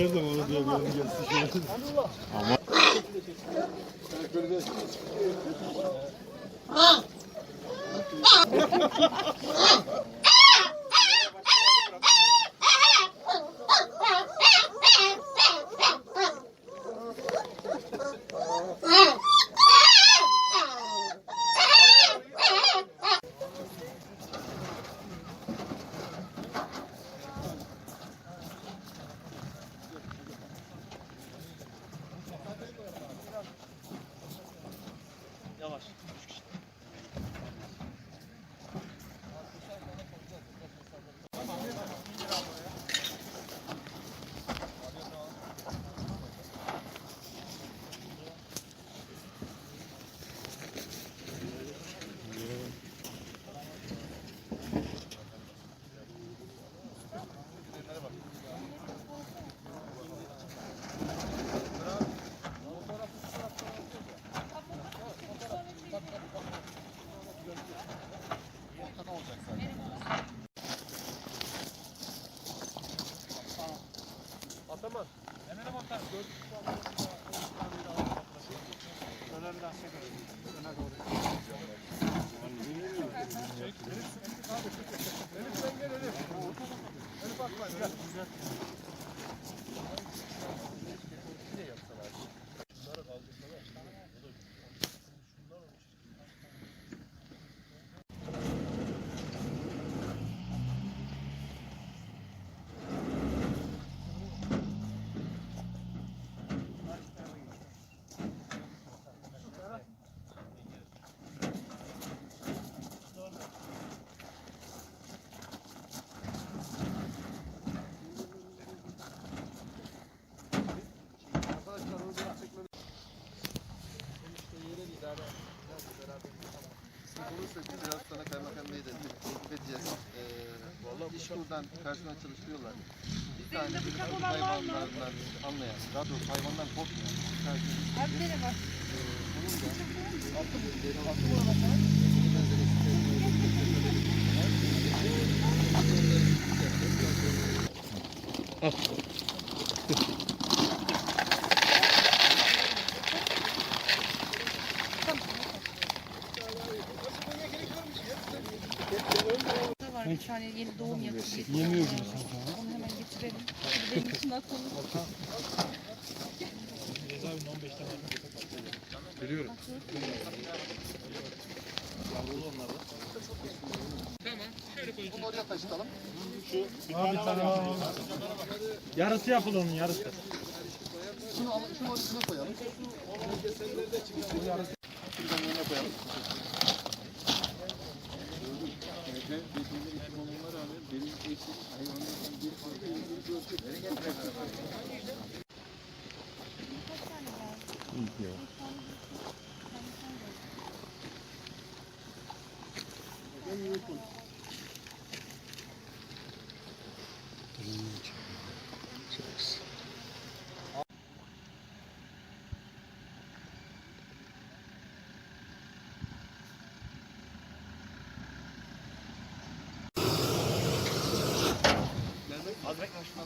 ayırdım onu diye benim gelsin. Ama iş buradan personel çalıştırıyorlar. Bir tane bir hayvanlardan anlayan, daha doğrusu hayvandan korkmayan personel. Abi merhaba. Bunun da akıl akıl olarak var tane yeni doğum yemiyor gibi sanki. Onu hemen getirelim. Benim için atalım. Biliyorum. bunu oraya taşıtalım. Abi tane Yarısı yapıl onun yarısı. Şunu şunu üstüne koyalım. Şuradan yerine koyalım. Evet, betimde ekim olmama rağmen benim eşim hayvanlardan bir farklı ilgili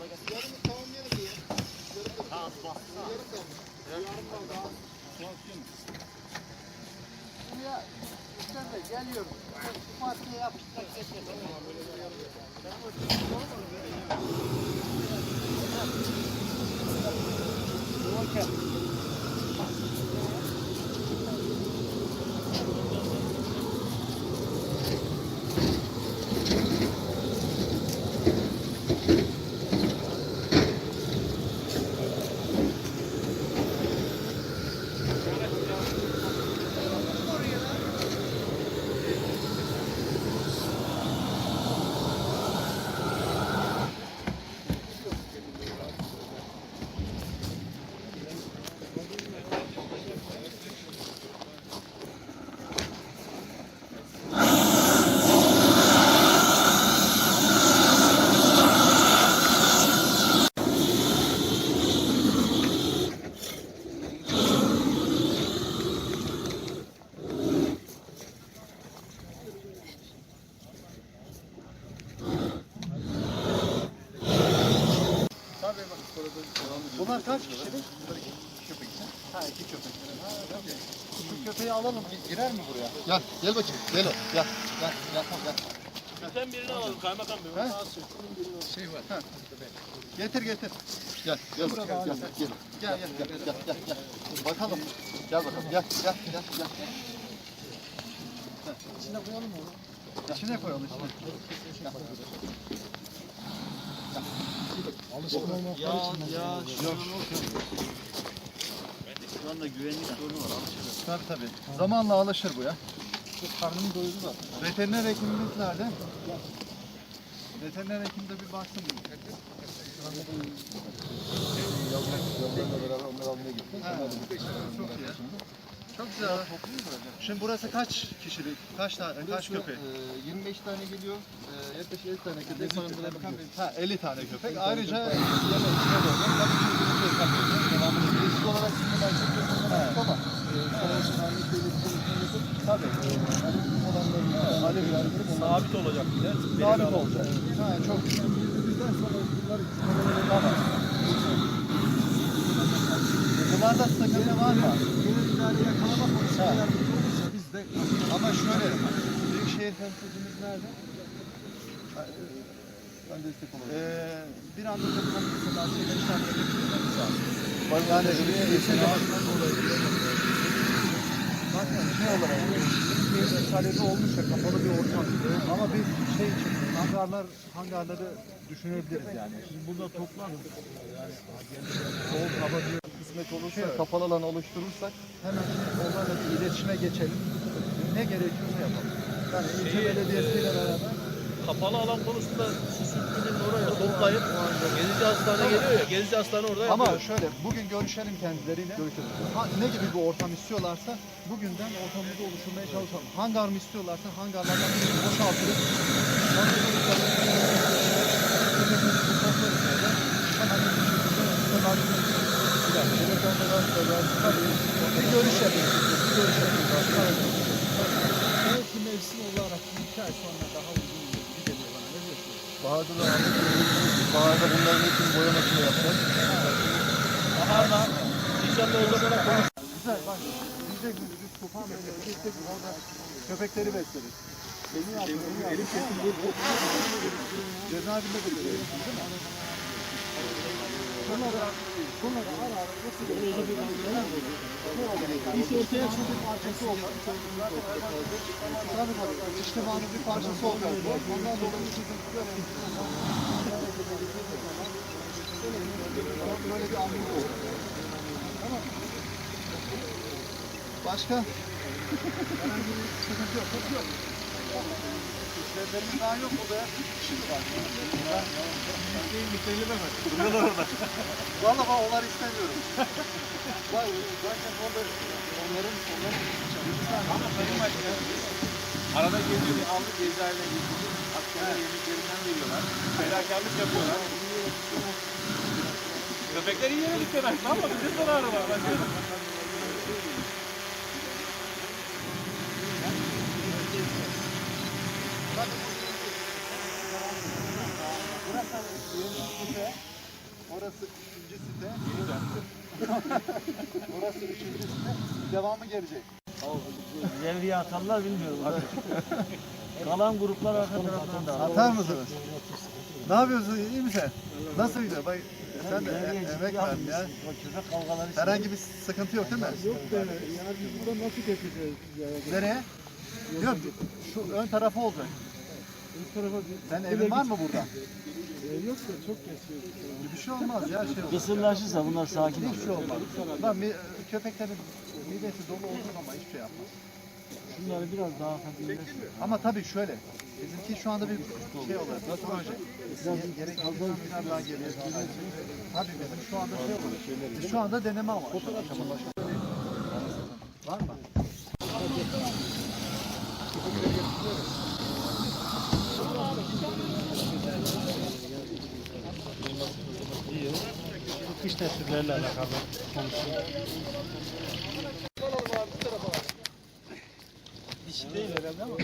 Yarımı tamamlayalım diye. Yarım kalmış. Tamam, yarım kalmış. Yarım kaldı abi. Buraya sen de geliyorum. Bu parçaya yapıştırak geçmesin. Tamam, böyle bir yarım. Ben böyle olmadı be. Doğru gel. Ha iki köpek. Ha, tamam. Şu köpeği alalım. Girer mi buraya? Gel. Gel bakayım. Gel. o, Gel. Gel. Gel. Gel. Bizden birini alalım kaymakam bey. He? Şey var. Ha. Getir getir. Gel. Gel bakalım. Gel. Gel. Gel. Gel. Gel. Gel. Gel. Gel. Bakalım. Gel bakalım. Gel. Gel. Gel. Gel. İçine koyalım mı onu? İçine koyalım içine. Gel. Ya ya şu anda güvenlik sorunu var. alışılır. Tabii tabii. Zamanla alışır bu ya. Karnını doyurdu da. Veteriner hekimimiz nerede? Veteriner hekim de bir baksın. Ha, Çok iyi. Çok güzel. Şimdi burası kaç kişilik? Kaç tane? Kaç köpek? 25 tane geliyor. Ee, yaklaşık 50 tane köpek barındırabiliyor. Ha 50 tane köpek. Ayrıca yeme içme de oluyor. Tabii ki bir şey yapıyoruz. Devamlı Eşit olarak şimdi ben çok yakın ama e, sonrasında annesiyle bir konuşma yapıp Tabii. onları Sabit olacak bir de. Sabit olacak. Ha, çok güzel. bizden sonra bunlar Tamam. Bunlarda sakınca var mı? genel idare yakalamak konusunda biz de Ama şöyle, Büyükşehir temsilcimiz nerede? ben destek olurum. Ee, bir anda toplam mesela getirmemiz lazım. Yani bir yeşil Bakın şey olarak, Büyükşehir'in talebi olmuş ya kapalı bir ortam. Ama bir şey için, hangarlar, hangarları düşünebiliriz yani. Şimdi burada toplam soğuk hava bir Kısmet olursa Şey- kapalı alan oluşturursak hemen onlarla bir iletişime geçelim. Ne gerekiyorsa yapalım. Yani ilçe belediyesiyle beraber Kapalı alan konusunda şu sürtünün oraya toplayıp Gezici Hastane geliyor ya. Gezici Hastane orada Ama yapıyor. şöyle bugün görüşelim kendileriyle. Ha, ne gibi bir ortam istiyorlarsa bugünden ortamımızı oluşturmaya çalışalım. Hangar mı istiyorlarsa hangarlardan birini boşaltırız. Orada. Hemen bir tabii. Bir görüş yapıyoruz. Bir görüş yapıyoruz. belki mevsim olarak bir iki ay sonra daha uygun olur gibi geliyor bana. Ne Baharda da Baharda bunların hepsini boyamasını yapacağız. Baharda inşallah o zamana konuş. Güzel bak. Biz Tufan Bey'le gittik orada köpekleri besledik. Beni yaptı, beni yaptı. Cezaevinde de değil mi? Sonra da ara ara nasıl bir İş ortaya çıkıp parçası olmak. Tabii tabii. İçtimanın bir parçası bu. Ondan dolayı sizin böyle bir anlık oldu. Tamam. Başka? Sıkıntı yok. Yok yok. İşlemlerimiz daha yok burada ya. Şimdi var. İsteyin müşteriyle ben Duruyorlar orada. Valla ben onları istemiyorum. Vay, zaten orada onların onların Ama Sayın Başkan arada geliyor bir aldı cezaevine gidiyor. Askerler yemeklerinden veriyorlar. Fedakarlık yapıyorlar. Köpekler yiyemedik demek ama bize zararı var. Ben diyorum. Orası ikinci site. Orası üçüncü site. Devamı gelecek. Devriye atarlar bilmiyorum. Kalan gruplar arka taraftan da. Atar mısınız? Ne yapıyorsun? İyi misin? Nasıl gidiyor? Bak sen de e- emek verdin ya. Köpek kavgaları için. Herhangi bir sıkıntı yok değil mi? Yok be, yani biz burada nasıl geçeceğiz? Ya, Nereye? Yok, şu ön tarafı olacak. Bu tarafa bir... Senin evin var mı burada? Ee, yok da çok geçiyor. Bir şey olmaz ya şey olur. Kısırlaşırsa bunlar sakin olur. Hiçbir şey olmaz. Lan mi, köpeklerin midesi dolu olduğu zaman hiçbir şey yapmaz. Şunları biraz daha hafif Ama tabii şöyle. Bizimki şu anda bir şey olarak bir proje. Ge- Gerek biraz daha geriye Tabii bizim şu anda şey olur. Biz şu anda deneme amaçlı. Var mı? tedbirlerle alakalı konuşuyor. Dişi değil herhalde ama.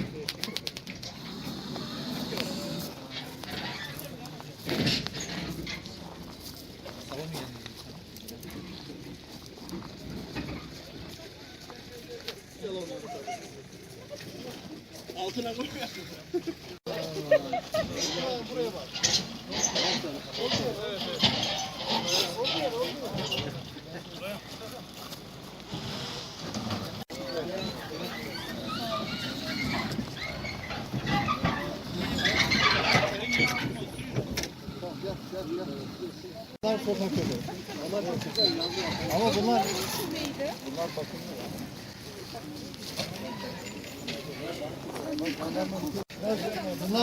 Altına koyuyor. Buraya bak. Evet, evet. Bunlar sokak köpeği. Ama bunlar Bunlar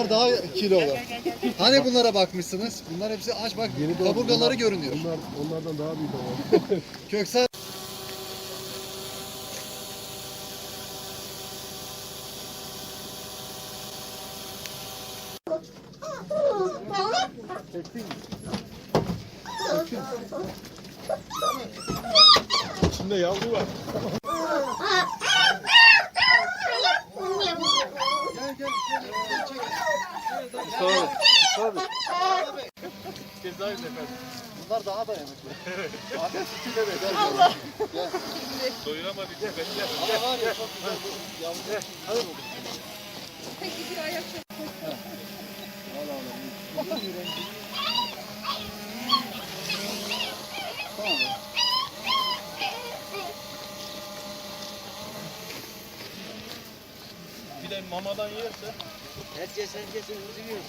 daha kilolu. Hani bunlara bakmışsınız? Bunlar hepsi aç bak kaburgaları görünüyor. Onlar, onlardan daha büyük ama. Köksal İçinde yavru var. gel gel çek. Cezayir efendim. Bunlar daha dayanıklı. Ahmet sütüyle bedel. Allah. Gel. Doyuramadık ya. Bekle. Ama var ya çok güzel bu yavru. Hadi bakalım. Peki bir ayak Al al al. İyi renk. Tamam. Bir de mamadan yerse Herkes herkesin üzülüyor.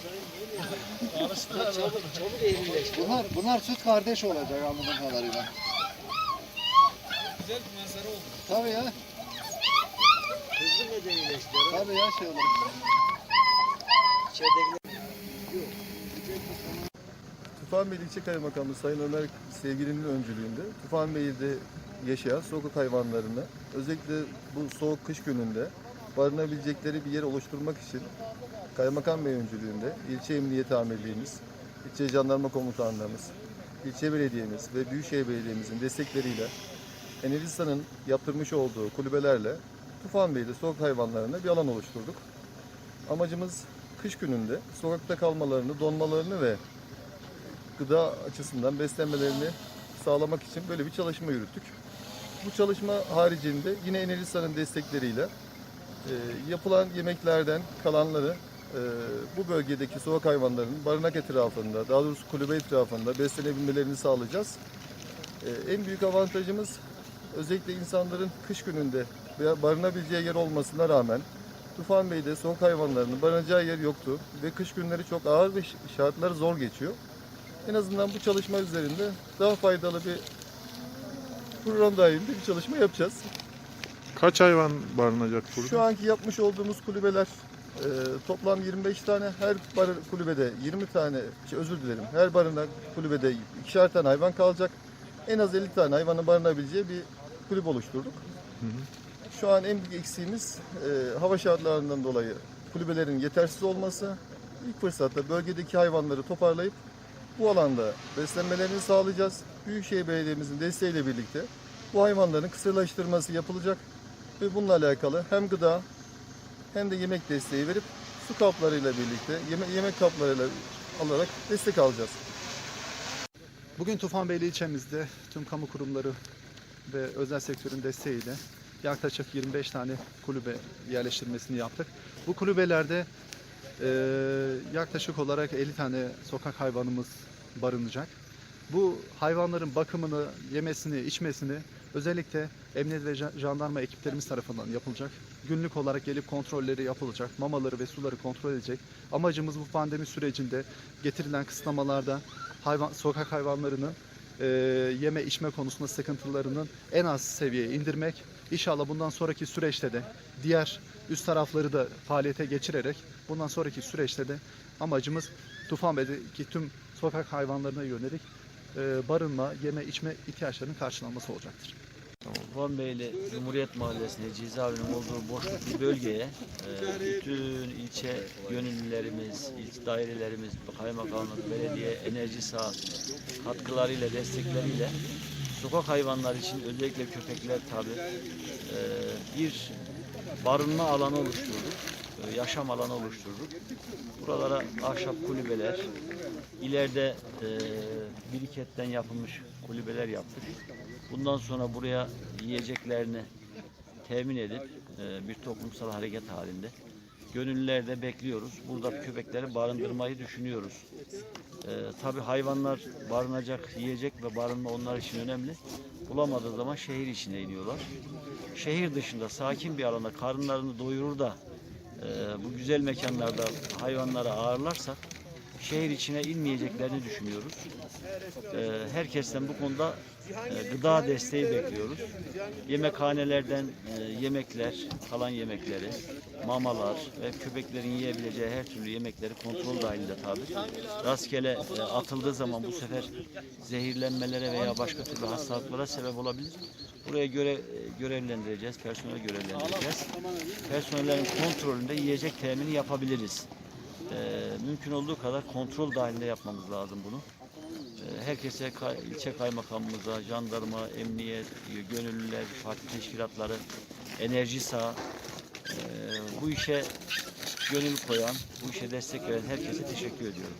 alıştılar. Çabuk, çabuk eğrileşti. Bunlar bunlar süt kardeş olacak anladığım kadarıyla. Güzel bir manzara oldu. Tabii ya. Hızlı medenileşti. Tabii ya şey olur. İçeridekiler Tufan İlçe Kaymakamı Sayın Ömer Sevgili'nin öncülüğünde Tufan Bey'de yaşayan sokak hayvanlarını özellikle bu soğuk kış gününde barınabilecekleri bir yer oluşturmak için Kaymakam Bey öncülüğünde ilçe emniyet amirliğimiz, ilçe jandarma komutanlığımız, ilçe belediyemiz ve Büyükşehir Belediye'mizin destekleriyle Enelisa'nın yaptırmış olduğu kulübelerle Tufan Bey'de sokak hayvanlarına bir alan oluşturduk. Amacımız kış gününde sokakta kalmalarını, donmalarını ve gıda açısından beslenmelerini sağlamak için böyle bir çalışma yürüttük. Bu çalışma haricinde yine Enelisa'nın destekleriyle e, yapılan yemeklerden kalanları e, bu bölgedeki sokak hayvanlarının barınak etrafında, daha doğrusu kulübe etrafında beslenebilmelerini sağlayacağız. E, en büyük avantajımız özellikle insanların kış gününde barınabileceği yer olmasına rağmen Tufan Bey'de sokak hayvanlarının barınacağı yer yoktu ve kış günleri çok ağır ve şartları zor geçiyor. En azından bu çalışma üzerinde daha faydalı bir program dahilinde bir çalışma yapacağız. Kaç hayvan barınacak burada? Şu anki yapmış olduğumuz kulübeler e, toplam 25 tane. Her bar kulübede 20 tane, şey, özür dilerim. Her barınak kulübede ikişer tane hayvan kalacak. En az 50 tane hayvanın barınabileceği bir kulüp oluşturduk. Şu an en büyük eksiğimiz e, hava şartlarından dolayı kulübelerin yetersiz olması. İlk fırsatta bölgedeki hayvanları toparlayıp bu alanda beslenmelerini sağlayacağız. Büyükşehir Belediye'mizin desteğiyle birlikte bu hayvanların kısırlaştırması yapılacak ve bununla alakalı hem gıda hem de yemek desteği verip su kaplarıyla birlikte yeme yemek kaplarıyla alarak destek alacağız. Bugün Tufanbeyli ilçemizde tüm kamu kurumları ve özel sektörün desteğiyle yaklaşık 25 tane kulübe yerleştirmesini yaptık. Bu kulübelerde eee, yaklaşık olarak 50 tane sokak hayvanımız barınacak. Bu hayvanların bakımını, yemesini, içmesini özellikle emniyet ve ja- jandarma ekiplerimiz tarafından yapılacak. Günlük olarak gelip kontrolleri yapılacak. Mamaları ve suları kontrol edecek. Amacımız bu pandemi sürecinde getirilen kısıtlamalarda hayvan, sokak hayvanlarının e, yeme içme konusunda sıkıntılarının en az seviyeye indirmek. İnşallah bundan sonraki süreçte de diğer üst tarafları da faaliyete geçirerek bundan sonraki süreçte de amacımız Tufanbey'deki tüm sokak hayvanlarına yönelik barınma, yeme içme ihtiyaçlarının karşılanması olacaktır. Van Beyli Cumhuriyet Mahallesi'nde cezaevinin olduğu boşluk bir bölgeye e, bütün ilçe gönüllülerimiz, ilçe dairelerimiz, kaymakamlık, belediye, enerji sağ katkılarıyla, destekleriyle sokak hayvanlar için özellikle köpekler tabi bir barınma alanı oluşturduk. E, Yaşam alanı oluşturduk. Buralara ahşap kulübeler, ileride e, biriketten yapılmış kulübeler yaptık. Bundan sonra buraya yiyeceklerini temin edip e, bir toplumsal hareket halinde gönüllüler de bekliyoruz. Burada köpekleri barındırmayı düşünüyoruz. E, tabii hayvanlar barınacak, yiyecek ve barınma onlar için önemli. Bulamadığı zaman şehir içine iniyorlar. Şehir dışında sakin bir alanda karınlarını doyurur da bu güzel mekanlarda hayvanları ağırlarsak şehir içine inmeyeceklerini düşünüyoruz. E, herkesten bu konuda e, gıda desteği bekliyoruz. Yemekhanelerden e, yemekler, kalan yemekleri, mamalar ve köpeklerin yiyebileceği her türlü yemekleri kontrol dahilinde tabi. Rastgele e, atıldığı zaman bu sefer zehirlenmelere veya başka türlü hastalıklara sebep olabilir. Buraya göre e, görevlendireceğiz, personel görevlendireceğiz. Personellerin kontrolünde yiyecek temini yapabiliriz. E, mümkün olduğu kadar kontrol dahilinde yapmamız lazım bunu. E, herkese kay- ilçe kaymakamımıza, jandarma, emniyet, gönüllüler, parti teşkilatları, enerji saha e, bu işe gönül koyan, bu işe destek veren herkese teşekkür ediyorum.